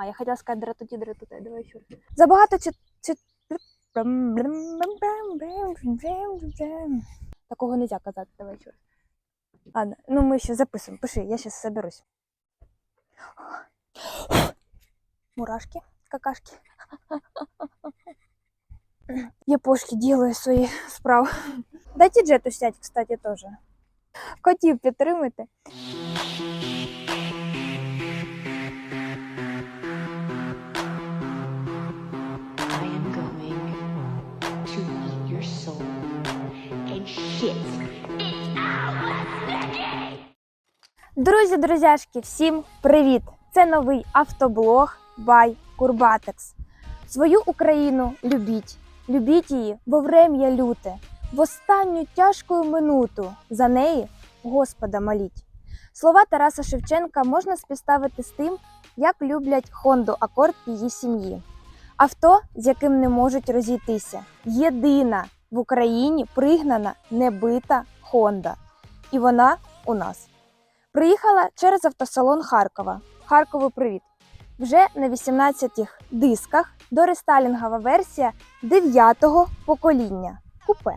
А, я хотіла сказати дратуті, дратуте, давай ще. раз. Забагато чи... чи... Такого не можна казати, давай ще. раз. Ладно, ну ми ще записуємо. Пиши, я зараз соберусь. Мурашки, какашки. Япошки делаю свої справи. Дайте джету сядь, кстати, теж. Котів підтримуйте. Друзі, друзяшки, всім привіт! Це новий автоблог by Курбатекс. Свою Україну любіть, любіть її, бо врем'я люте. В останню тяжку минуту за неї Господа моліть. Слова Тараса Шевченка можна співставити з тим, як люблять Хонду Акорд її сім'ї. Авто, з яким не можуть розійтися. Єдина в Україні пригнана небита Хонда. І вона у нас. Приїхала через автосалон Харкова. Харкову привіт! Вже на 18 дисках дорестайлінгова версія 9-го покоління. Купе.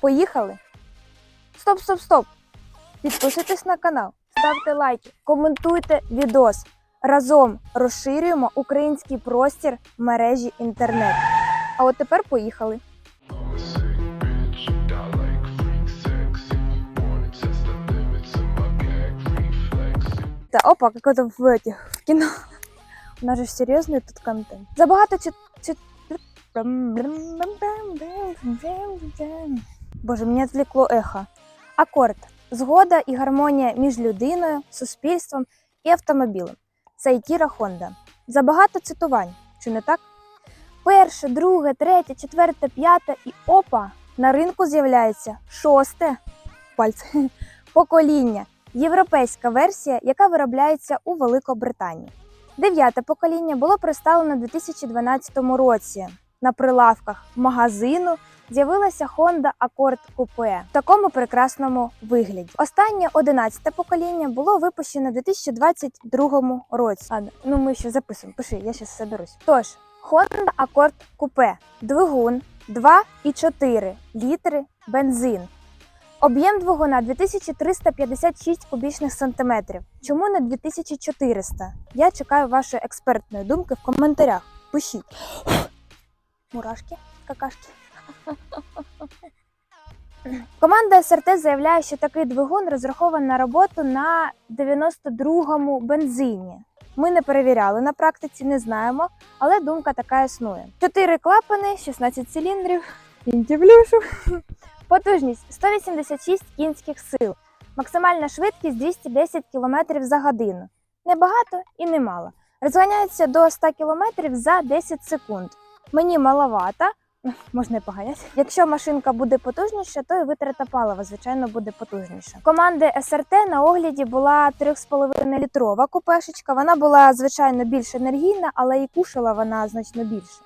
Поїхали! Стоп, стоп, стоп! Підписуйтесь на канал, ставте лайки, коментуйте відос. Разом розширюємо український простір мережі інтернет. А от тепер поїхали. Та опа, как это в этих в кино. У нас же серйозний тут контент. Забагато чи. Боже, мене відвлекло ехо. Акорд. Згода і гармонія між людиною, суспільством і автомобілем. Ітіра Honda. Забагато цитувань, чи не так? Перше, друге, третє, четверте, п'яте і опа! На ринку з'являється шосте пальце покоління європейська версія, яка виробляється у Великобританії. Дев'яте покоління було представлено у 2012 році. На прилавках магазину з'явилася Honda Accord Coupe в такому прекрасному вигляді. Останнє 11 покоління було випущено у 2022 році. Ладно, ну ми ще записуємо. Пиши, я зараз соберусь. Тож, Honda Accord Coupe, двигун 2,4 літри бензин. Об'єм двигуна 2356 кубічних сантиметрів. Чому не 2400? Я чекаю вашої експертної думки в коментарях. Пишіть. Мурашки, какашки. Команда СРТ заявляє, що такий двигун розрахований на роботу на 92-му бензині. Ми не перевіряли на практиці, не знаємо, але думка така існує. Чотири клапани, 16 циліндрів, інтівлюшу. Потужність 186 кінських сил, максимальна швидкість 210 км за годину. Небагато і немало. Розганяється до 100 км за 10 секунд. Мені маловато, можна і поганяти. Якщо машинка буде потужніша, то і витрата палива, звичайно, буде потужніша. Команди СРТ на огляді була 3,5 літрова купешечка. Вона була звичайно більш енергійна, але і кушала вона значно більше.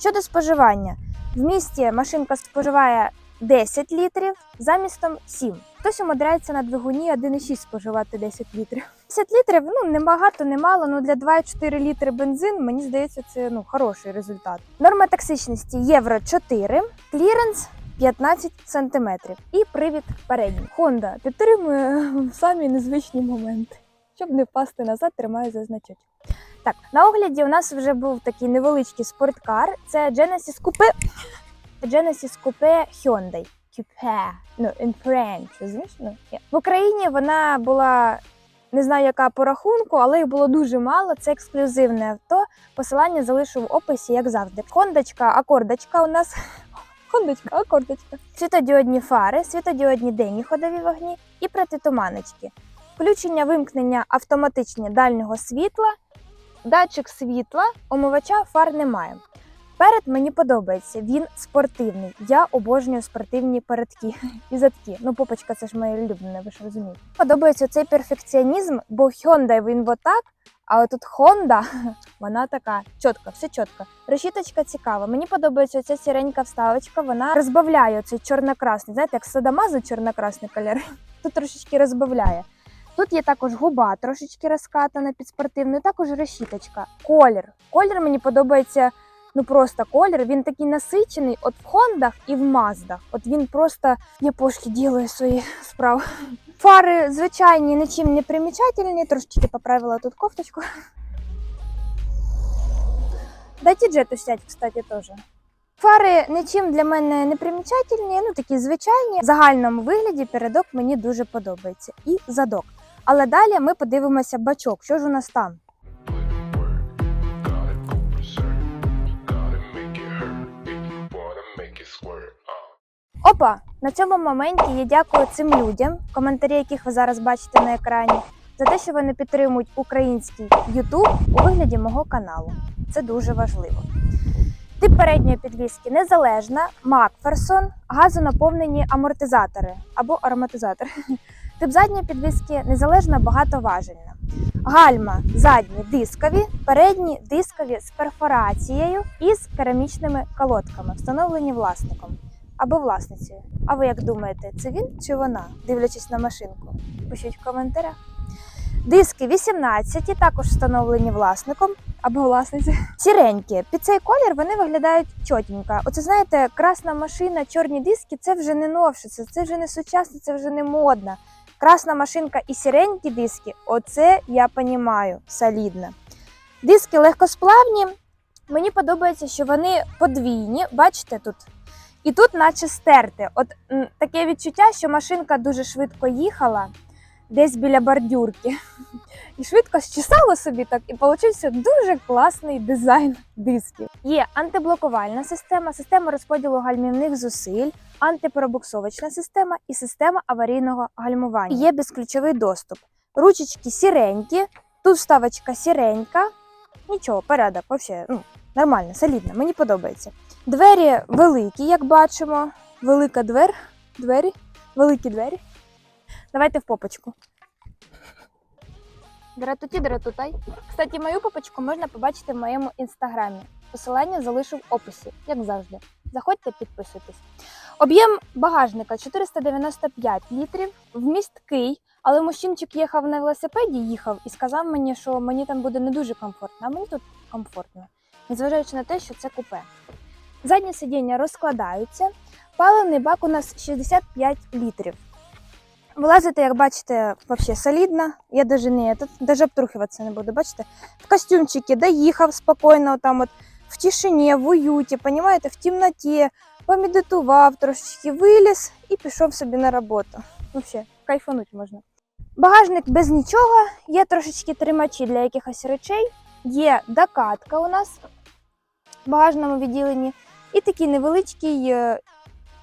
Щодо споживання, в місті машинка споживає 10 літрів, замістом 7. Хтось умудряється на двигуні 1,6 споживати 10 літрів. 10 літрів ну не багато, не мало. Ну для 2,4 літри бензин, мені здається, це ну хороший результат. Норма токсичності євро 4, кліренс 15 см і привід передній. Honda підтримує самі незвичні моменти. Щоб не впасти назад, тримаю за значок. Так, на огляді у нас вже був такий невеличкий спорткар. Це Genesis Coupe Genesis Coupe Hyundai. Coupe, ну, in French, розумієш? Ну. В Україні вона була не знаю, яка по рахунку, але їх було дуже мало. Це ексклюзивне авто. Посилання залишу в описі, як завжди. Хондочка, акордочка у нас. Хондочка, акордочка. Світодіодні фари, світодіодні денні ходові вогні і протитуманочки. Включення вимкнення автоматичні дальнього світла, датчик світла, омивача фар немає. Перед мені подобається, він спортивний. Я обожнюю спортивні передки і задки. Ну, попочка, це ж моє улюблене, ви ж розумієте. Подобається цей перфекціонізм, бо Hyundai він вот так, а от тут Honda, вона така чітка, все чітко. Решіточка цікава. Мені подобається ця сіренька вставочка, вона розбавляє цей чорно-красний. Знаєте, як садамазу чорно-красний кольор, тут трошечки розбавляє. Тут є також губа трошечки розкатана під спортивну, також решіточка. Колір. Колір мені подобається. Ну просто колір, він такий насичений, от в Хондах і в Маздах. От він просто япошки ділає свої справи. Фари звичайні, нічим не примічательні, трошечки поправила тут кофточку. Дайте джету сядь, кстати, теж. Фари нічим для мене не примічательні, ну такі звичайні. В загальному вигляді передок мені дуже подобається. І задок. Але далі ми подивимося бачок. Що ж у нас там? Опа! На цьому моменті я дякую цим людям, коментарі яких ви зараз бачите на екрані, за те, що вони підтримують український YouTube у вигляді мого каналу. Це дуже важливо. Тип передньої підвіски незалежна, Макферсон, газонаповнені амортизатори або ароматизатори. Тип задньої підвіски незалежна багатоважельна. Гальма задні дискові, передні дискові з перфорацією і з керамічними колодками, встановлені власником або власницею. А ви як думаєте, це він чи вона, дивлячись на машинку? Пишіть в коментарях. Диски 18, також встановлені власником або власницею. Сіренькі. Під цей колір вони виглядають чотенько. Оце знаєте, красна машина, чорні диски це вже не новше, це, вже не сучасно, це вже не модно. Красна машинка і сіренькі диски оце я понімаю, солідно. Диски легкосплавні. Мені подобається, що вони подвійні. Бачите тут і тут, наче стерти. От таке відчуття, що машинка дуже швидко їхала десь біля бордюрки. І швидко щесала собі так, і получився дуже класний дизайн дисків. Є антиблокувальна система, система розподілу гальмівних зусиль, антиперебуксовочна система і система аварійного гальмування. Є безключовий доступ. Ручечки сіренькі, тут вставочка сіренька. Нічого, порядок, взагалі, ну, нормально, солідно, мені подобається. Двері великі, як бачимо. Велика двер. Двері. Великі двері. Давайте в попочку. Дратуті, дратутай. Кстати, мою попочку можна побачити в моєму інстаграмі. Посилання залишу в описі, як завжди. Заходьте, підписуйтесь. Об'єм багажника 495 літрів, вмісткий, але мужчинчик їхав на велосипеді, їхав і сказав мені, що мені там буде не дуже комфортно, а мені тут комфортно, незважаючи на те, що це купе. Задні сидіння розкладаються. Паливний бак у нас 65 літрів. Вилазити, як бачите, взагалі солідно. Я навіть не тут даже обтрухуватися не буду. Бачите? В костюмчикі доїхав спокійно, там от в тишині, в уюті, понімаєте, в темноті, помедитував, трошечки виліз і пішов собі на роботу. Взагалі, кайфануть можна. Багажник без нічого, є трошечки тримачі для якихось речей, є докатка у нас в багажному відділенні. І такий невеличкий е,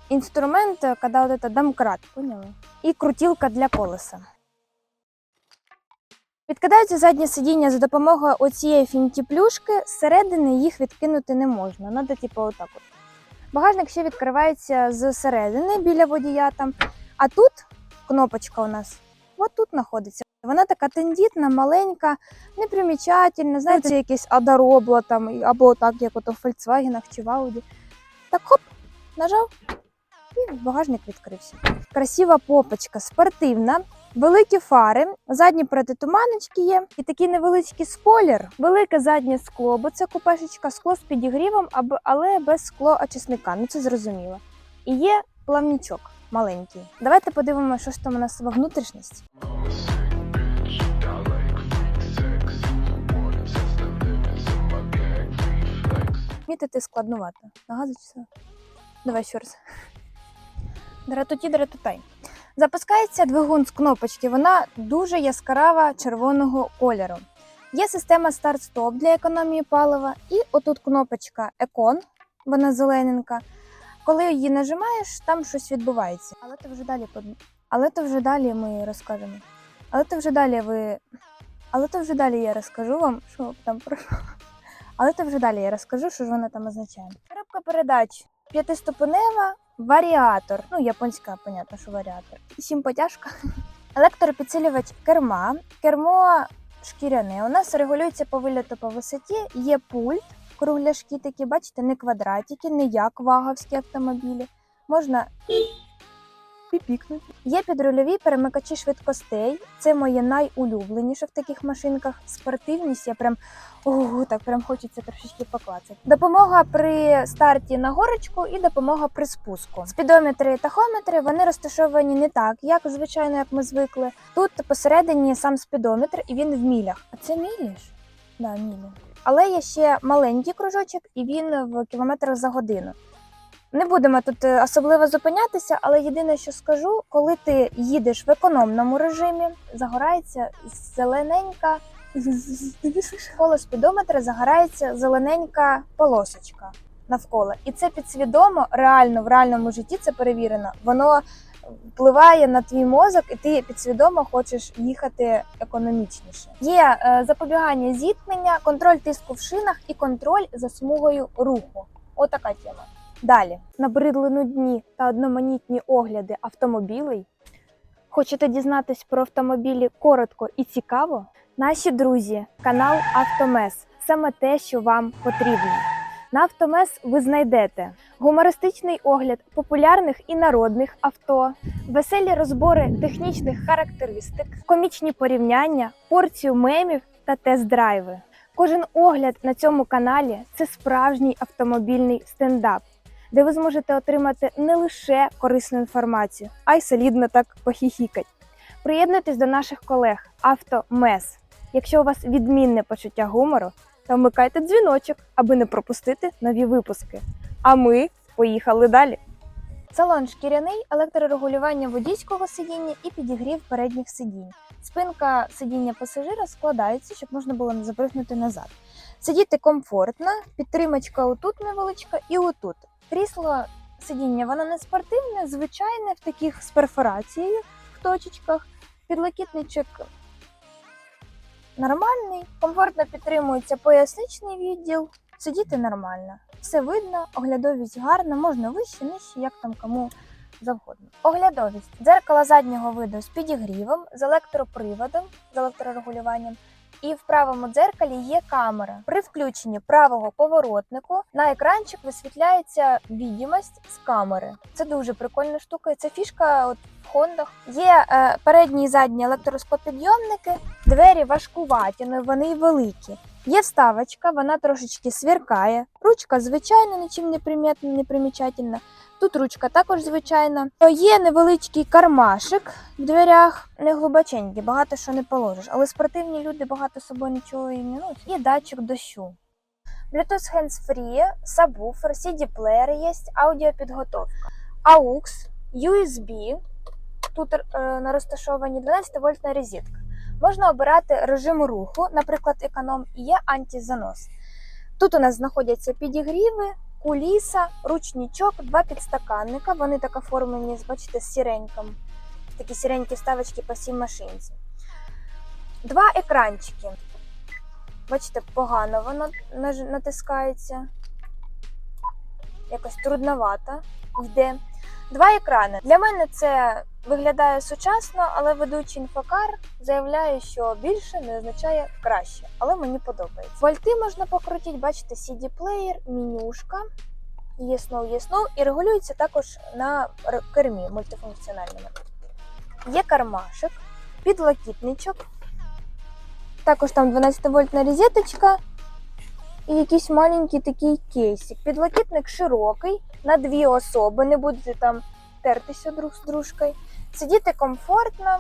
інструмент, е, коли от это домкрат, поняли? І крутілка для колеса. Відкидаються заднє сидіння за допомогою оцієї фінтіплюшки, зсередини їх відкинути не можна. Надо, типу, отак от. Багажник ще відкривається зсередини біля водія там. А тут кнопочка у нас от тут знаходиться. Вона така тендітна, маленька, непримічательна, знаєте, це якесь адоробла там, або так, як ото в Volkswagen чи в Audi. Так хоп, нажав, і багажник відкрився. Красива попочка, спортивна, великі фари, задні протитуманочки є, і такий невеличкий спойлер, велике заднє скло, бо це купешечка скло з підігрівом, але без склоочисника, ну це зрозуміло. І є плавнічок маленький. Давайте подивимося, що ж там у нас во внутрішності. Reflex. Мітити складнувато. Нагадую. Давай ще раз. Дратуті, дратутай. Запускається двигун з кнопочки. Вона дуже яскрава червоного кольору. Є система старт-стоп для економії палива, і отут кнопочка Екон, вона зелененька. Коли її нажимаєш, там щось відбувається. Але то вже далі Але то вже далі ми розкажемо. Але то вже далі ви. Але то вже далі я розкажу вам, що там про. Але то вже далі я розкажу, що ж вона там означає. Коробка передач п'ятиступенева, варіатор. Ну, японська, понятно, що варіатор. Сім потяжка. Електропідсилювач керма. Кермо шкіряне. У нас регулюється по вильоту по висоті. Є пульт, кругляшки такі, бачите, не квадратики, не як ваговські автомобілі. Можна піпікнуть. Є підрульові перемикачі швидкостей. Це моє найулюбленіше в таких машинках. Спортивність, я прям ого, так прям хочеться трошечки поклацати. Допомога при старті на горочку і допомога при спуску. Спідометри і тахометри вони розташовані не так, як звичайно, як ми звикли. Тут посередині сам спідометр, і він в мілях. А це мілі ж? Да, мілі. Але є ще маленький кружочок, і він в кілометрах за годину. Не будемо тут е, особливо зупинятися, але єдине, що скажу, коли ти їдеш в економному режимі, загорається зелененька. Коло спідометра загорається зелененька полосочка навколо. І це підсвідомо, реально в реальному житті це перевірено. Воно впливає на твій мозок, і ти підсвідомо хочеш їхати економічніше. Є е, запобігання зіткнення, контроль тиску в шинах і контроль за смугою руху. Отака тема. Далі набридли нудні та одноманітні огляди автомобілей. Хочете дізнатись про автомобілі коротко і цікаво? Наші друзі, канал Автомес саме те, що вам потрібно. На Автомес ви знайдете гумористичний огляд популярних і народних авто, веселі розбори технічних характеристик, комічні порівняння, порцію мемів та тест-драйви. Кожен огляд на цьому каналі це справжній автомобільний стендап, де ви зможете отримати не лише корисну інформацію, а й солідно так похіхікать. Приєднуйтесь до наших колег Автомес. Якщо у вас відмінне почуття гумору, то вмикайте дзвіночок, аби не пропустити нові випуски. А ми поїхали далі. Салон шкіряний, електрорегулювання водійського сидіння і підігрів передніх сидінь. Спинка сидіння пасажира складається, щоб можна було не запригнути назад. Сидіти комфортно, підтримачка отут невеличка і отут. Крісло сидіння воно не спортивне, звичайне, в таких з перфорацією в точечках. Підлокітничок нормальний, комфортно підтримується поясничний відділ. Сидіти нормально, все видно, оглядовість гарна, можна вище, нижче, як там кому завгодно. Оглядовість дзеркало заднього виду з підігрівом, з електроприводом, з електрорегулюванням. І в правому дзеркалі є камера. При включенні правого поворотнику на екранчик висвітляється відімость з камери. Це дуже прикольна штука. Це фішка от в хондах. Є е, передні і задні електроскопідйомники, двері важкуваті, але вони й великі. Є вставочка, вона трошечки свіркає. Ручка звичайна, нічим не примітна, не примічательна. Тут ручка також звичайна. Є невеличкий кармашик в дверях, не глибоченький, багато що не положиш. Але спортивні люди багато з собою нічого і носять. І датчик дощу. Bluetooth hands-free, сабвуфер, CD-плеєр є, аудіопідготовка. AUX, USB, тут е, на розташовані 12 вольтна розетка. Можна обирати режим руху, наприклад, економ, і є антизанос. Тут у нас знаходяться підігріви, куліса, ручничок, два підстаканника. Вони так оформлені, бачите, з сіреньком. Такі сіренькі ставочки по всій машинці. Два екранчики. Бачите, погано воно натискається. Якось трудновато йде. Два екрани. Для мене це виглядає сучасно, але ведучий інфокар заявляє, що більше не означає краще, але мені подобається. Вольти можна покрутити, бачите, CD-плеєр, менюшка, Yes, no, yes, і регулюється також на кермі мультифункціональному. Є кармашик, підлокітничок, також там 12-вольтна розеточка і якийсь маленький такий кейсик. Підлокітник широкий на дві особи, не будете там тертися друг з дружкою. Сидіти комфортно.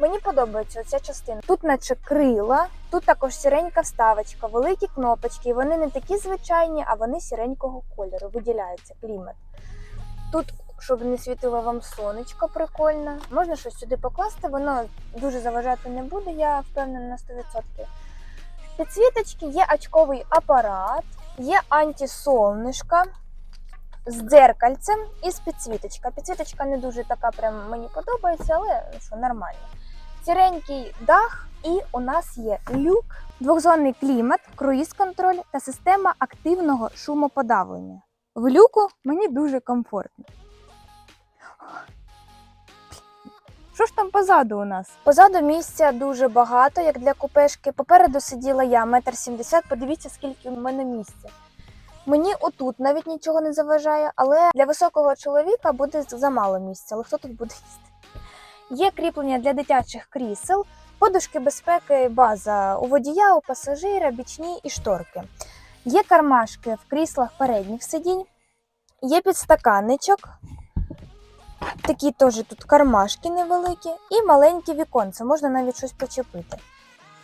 Мені подобається ця частина. Тут наче крила, тут також сіренька вставочка, великі кнопочки. і Вони не такі звичайні, а вони сіренького кольору. Виділяється клімат. Тут, щоб не світило вам сонечко, прикольно. Можна щось сюди покласти, воно дуже заважати не буде, я впевнена на 100%. Підсвіточки є очковий апарат, є антисолнишка з дзеркальцем і з підсвіточка. Підсвіточка не дуже така, прям мені подобається, але що, нормально. Сіренький дах, і у нас є люк, двохзонний клімат, круїз-контроль та система активного шумоподавлення. В люку мені дуже комфортно. Що ж там позаду у нас? Позаду місця дуже багато, як для купешки. Попереду сиділа я, метр сімдесят. Подивіться, скільки у мене місця. Мені отут навіть нічого не заважає, але для високого чоловіка буде замало місця. Але хто тут буде їсти? Є кріплення для дитячих крісел, подушки безпеки, база у водія, у пасажира, бічні і шторки. Є кармашки в кріслах передніх сидінь, є підстаканничок, такі теж тут кармашки невеликі, і маленькі віконце, можна навіть щось почепити.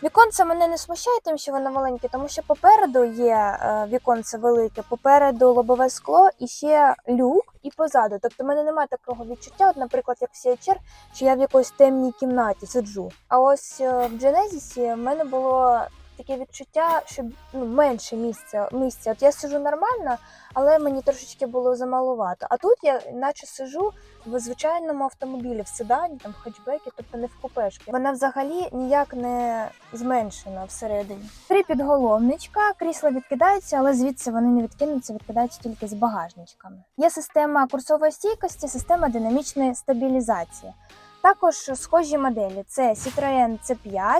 Віконце мене не смущає, тим, що воно маленьке, тому що попереду є е, віконце велике, попереду лобове скло і ще люк, і позаду. Тобто в мене немає такого відчуття, от, наприклад, як в CHR, що я в якоїсь темній кімнаті сиджу. А ось е, в Genesis в мене було таке відчуття, що ну, менше місця. місця. От я сижу нормально, але мені трошечки було замалувато. А тут я наче сижу в звичайному автомобілі, в седані, там в хетчбекі, тобто не в купешки. Вона взагалі ніяк не зменшена всередині. Три підголовничка, крісла відкидаються, але звідси вони не відкинуться, відкидаються тільки з багажничками. Є система курсової стійкості, система динамічної стабілізації. Також схожі моделі: це Citroen C5, а,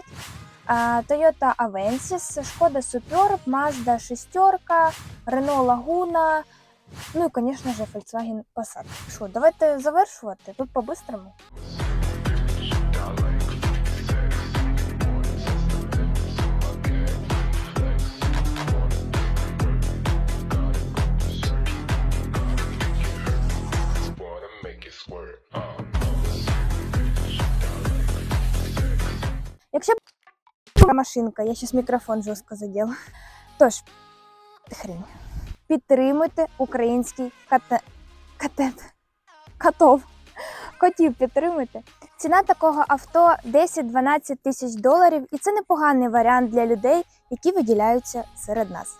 Toyota Avensis, Шкода Superb, Mazda 6, Renault Laguna, ну і, звісно ж, Volkswagen Passat. Що, давайте завершувати тут по-бистрому. Машинка, я зараз мікрофон жорстко заділа. Тож, хрінь. Підтримуйте український кате... катет. Котов. Котів підтримуйте. Ціна такого авто 10-12 тисяч доларів, і це непоганий варіант для людей, які виділяються серед нас.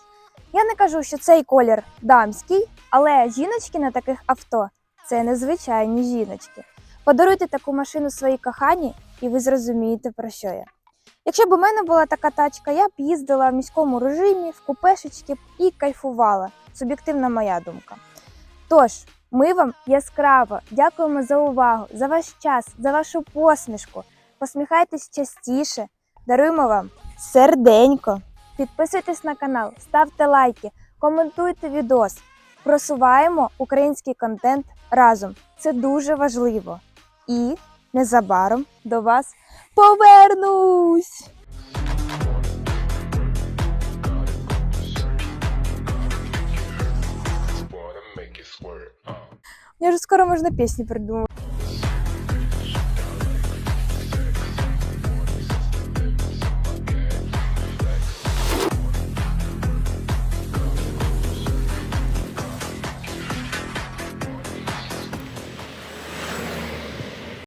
Я не кажу, що цей колір дамський, але жіночки на таких авто це незвичайні жіночки. Подаруйте таку машину своїй коханій, і ви зрозумієте, про що я. Якщо б у мене була така тачка, я б їздила в міському режимі, в купешечки і кайфувала. Суб'єктивна моя думка. Тож, ми вам яскраво дякуємо за увагу, за ваш час, за вашу посмішку. Посміхайтесь частіше, даруємо вам серденько. Підписуйтесь на канал, ставте лайки, коментуйте відос. Просуваємо український контент разом. Це дуже важливо. І незабаром до вас повернусь! Я. Uh. Мне же скоро можно песни придумать.